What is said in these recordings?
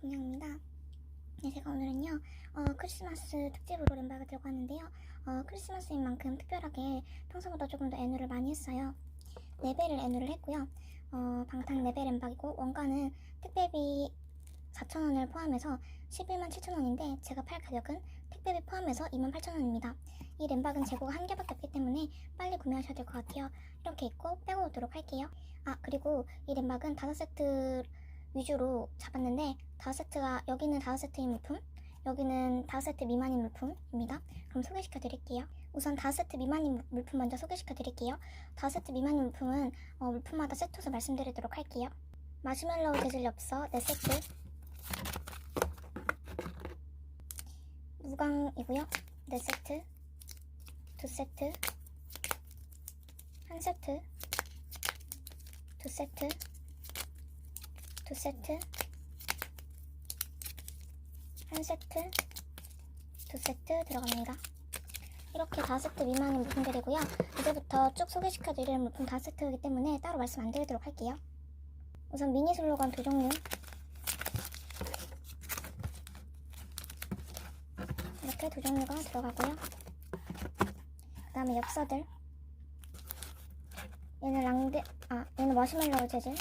분양입니다. 네, 제가 오늘은요, 어, 크리스마스 특집으로 램박을 들고 왔는데요. 어, 크리스마스인 만큼 특별하게 평소보다 조금 더 애누를 많이 했어요. 4배를 애누를 했고요. 어, 방탄 4배 램박이고, 원가는 택배비 4,000원을 포함해서 11만 7천원인데, 제가 팔 가격은 택배비 포함해서 2만 8천원입니다. 이 램박은 재고가 한 개밖에 없기 때문에 빨리 구매하셔야 될 것 같아요. 이렇게 입고 빼고 오도록 할게요. 아, 그리고 이 램박은 5세트 위주로 잡았는데 5세트가 여기는 5세트인 물품 여기는 5세트 미만인 물품입니다. 그럼 소개시켜 드릴게요. 우선 5세트 미만인 물- 물품 먼저 소개시켜 드릴게요. 5세트 미만인 물품은 어, 물품마다 세트로 말씀드리도록 할게요. 마시멜로우 재질 엽서 4세트. 무광이고요. 4세트. 2세트. 1세트. 2세트 두 세트? 한 세트? 두 세트 들어갑니다. 이렇게 다섯 세트 미만인 물품들이고요. 이제부터 쭉 소개시켜 드릴 물품 다섯 세트이기 때문에 따로 말씀 안 드리도록 할게요. 우선 미니 슬로건 두 종류. 이렇게 두 종류가 들어가고요. 그 다음에 엽서들. 얘는 랑데 아 얘는 머시멜로우 재질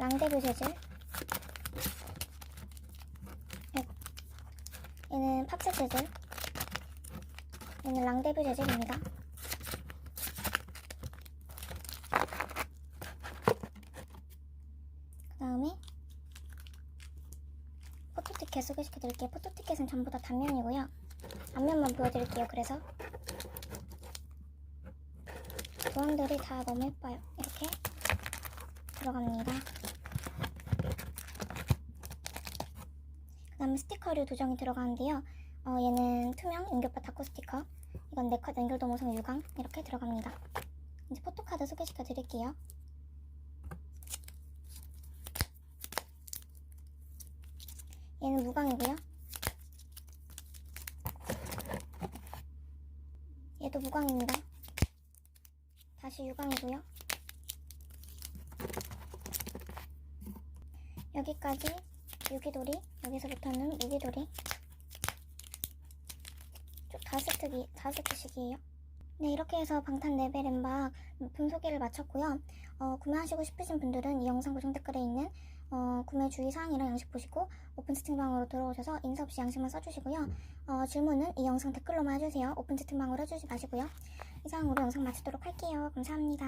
랑데뷰 재질 네. 얘는 팝색 재질 얘는 랑데뷰 재질입니다. 그 다음에 포토티켓 소개시켜드릴게요. 포토티켓은 전부 다 단면이고요. 앞면만 보여드릴게요. 그래서 조항들이 다 너무 예뻐요. 이렇게 들어갑니다 다음에 스티커류 두 장이 들어가는데요. 어, 얘는 투명 연결바 닫고 스티커. 이건 네컷 연결 도 모성 유광. 이렇게 들어갑니다. 이제 포토카드 소개시켜 드릴게요. 얘는 무광이고요. 얘도 무광입니다. 다시 유광이고요. 여기까지 유기돌이 여기서부터는 무기돌이 쭉 다섯 세트씩이에요. 네 이렇게 해서 방탄 레벨 엠박 물품 소개를 마쳤고요. 어, 구매하시고 싶으신 분들은 이 영상 고정 댓글에 있는 어, 구매 주의 사항이랑 양식 보시고 오픈 채팅방으로 들어오셔서 인사 없이 양식만 써주시고요. 어, 질문은 이 영상 댓글로만 해주세요. 오픈 채팅방으로 해주지 마시고요. 이상으로 영상 마치도록 할게요. 감사합니다.